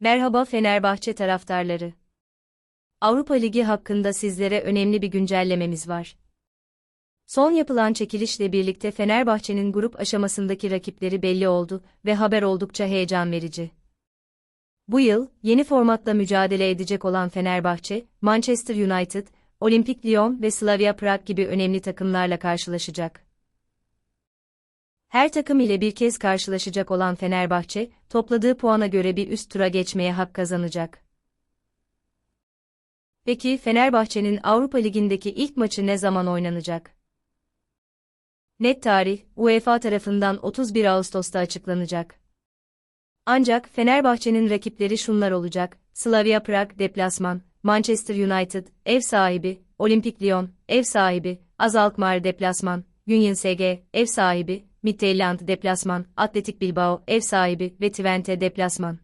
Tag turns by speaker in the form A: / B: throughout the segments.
A: Merhaba Fenerbahçe taraftarları. Avrupa Ligi hakkında sizlere önemli bir güncellememiz var. Son yapılan çekilişle birlikte Fenerbahçe'nin grup aşamasındaki rakipleri belli oldu ve haber oldukça heyecan verici. Bu yıl, yeni formatla mücadele edecek olan Fenerbahçe, Manchester United, Olimpik Lyon ve Slavia Prag gibi önemli takımlarla karşılaşacak. Her takım ile bir kez karşılaşacak olan Fenerbahçe, topladığı puana göre bir üst tura geçmeye hak kazanacak. Peki Fenerbahçe'nin Avrupa Ligi'ndeki ilk maçı ne zaman oynanacak? Net tarih, UEFA tarafından 31 Ağustos'ta açıklanacak. Ancak Fenerbahçe'nin rakipleri şunlar olacak, Slavia Prag deplasman, Manchester United, ev sahibi, Olimpik Lyon, ev sahibi, Az Alkmaar deplasman, Union SG, ev sahibi, Midtjylland deplasman, Atletik Bilbao, ev sahibi ve Twente deplasman.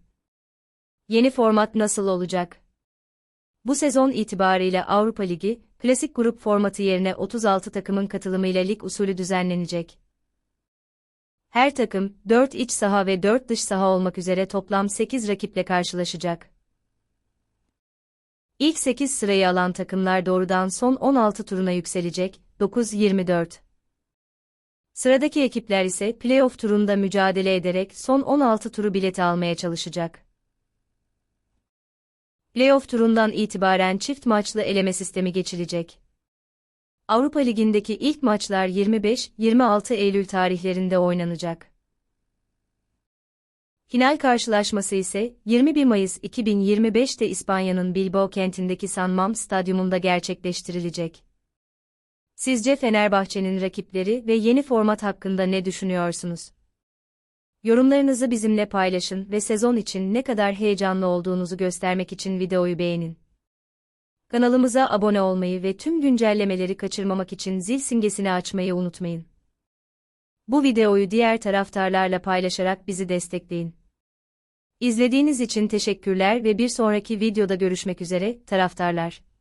A: Yeni format nasıl olacak? Bu sezon itibariyle Avrupa Ligi, klasik grup formatı yerine 36 takımın katılımıyla lig usulü düzenlenecek. Her takım, 4 iç saha ve 4 dış saha olmak üzere toplam 8 rakiple karşılaşacak. İlk 8 sırayı alan takımlar doğrudan son 16 turuna yükselecek, 9-24. Sıradaki ekipler ise playoff turunda mücadele ederek son 16 turu bileti almaya çalışacak. Playoff turundan itibaren çift maçlı eleme sistemi geçilecek. Avrupa Ligi'ndeki ilk maçlar 25-26 Eylül tarihlerinde oynanacak. Final karşılaşması ise 21 Mayıs 2025'te İspanya'nın Bilbao kentindeki San Mamés Stadyumunda gerçekleştirilecek. Sizce Fenerbahçe'nin rakipleri ve yeni format hakkında ne düşünüyorsunuz? Yorumlarınızı bizimle paylaşın ve sezon için ne kadar heyecanlı olduğunuzu göstermek için videoyu beğenin. Kanalımıza abone olmayı ve tüm güncellemeleri kaçırmamak için zil simgesini açmayı unutmayın. Bu videoyu diğer taraftarlarla paylaşarak bizi destekleyin. İzlediğiniz için teşekkürler ve bir sonraki videoda görüşmek üzere taraftarlar.